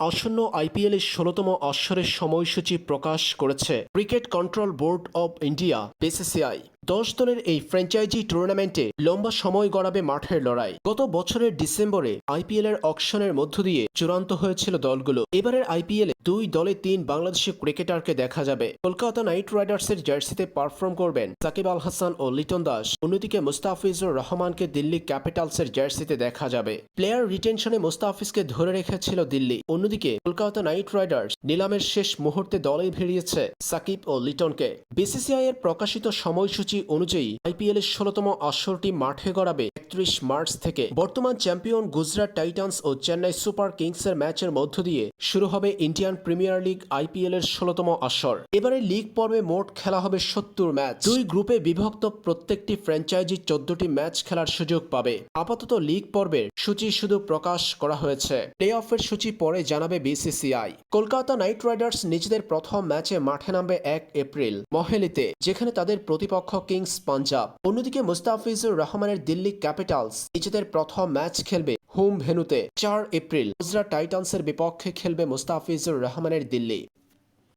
আসন্ন আইপিএলের ষোলতম আসরের সময়সূচি প্রকাশ করেছে cricket control board of India BCCI. দশ দলের এই ফ্র্যাঞ্চাইজি টুর্নামেন্টে লম্বা সময় গড়াবে মাঠের লড়াই। গত বছরের ডিসেম্বরে আইপিএল এর অকশনের মধ্য দিয়ে চূড়ান্ত হয়েছিল দলগুলো। এবারের আইপিএল দুই দলে তিন বাংলাদেশি ক্রিকেটারকে দেখা যাবে। কলকাতা নাইট রাইডার্সের জার্সিতে পারফর্ম করবেন সাকিব আল হাসান ও লিটন দাস। অন্যদিকে মুস্তাফিজুর রহমানকে দিল্লি ক্যাপিটালসের জার্সিতে দেখা যাবে। প্লেয়ার রিটেনশনে মুস্তাফিজকে ধরে রেখেছিল দিল্লি। অন্যদিকে কলকাতা নাইট রাইডার্স নিলামের শেষ মুহূর্তে দলেই ভিড়িয়েছে সাকিব ও লিটনকে। বিসিসিআই এর প্রকাশিত সময়সূচি অনুযায়ী আইপিএল এর ষোলতম আসরটি মাঠে গড়াবে একত্রিশ মার্চ থেকে বর্তমান চ্যাম্পিয়ন গুজরাট টাইটান্স ও চেন্নাই সুপার কিংসের ম্যাচের মধ্য দিয়ে শুরু হবে ইন্ডিয়ান প্রিমিয়ার লিগ আইপিএল এর ষোলতম আসর। এবারে লিগ পর্বে মোট খেলা হবে সত্তর ম্যাচ। দুই গ্রুপে বিভক্ত প্রত্যেকটি ফ্র্যাঞ্চাইজি চোদ্দটি ম্যাচ খেলার সুযোগ পাবে। আপাতত লিগ পর্বের সূচি শুধু প্রকাশ করা হয়েছে। প্লে অফের সূচি পরে জানাবে বিসিসিআই। কলকাতা নাইট রাইডার্স নিজেদের প্রথম ম্যাচে মাঠে নামবে এক এপ্রিল মহেলিতে, যেখানে তাদের প্রতিপক্ষ কিংস পাঞ্জাব। অন্যদিকে মুস্তাফিজুর রহমানের দিল্লি ক্যাপিটালস নিজেদের প্রথম ম্যাচ খেলবে হোম ভেনুতে, চার এপ্রিল। গুজরাট টাইটান্সের বিপক্ষে খেলবে মুস্তাফিজুর রহমানের দিল্লি।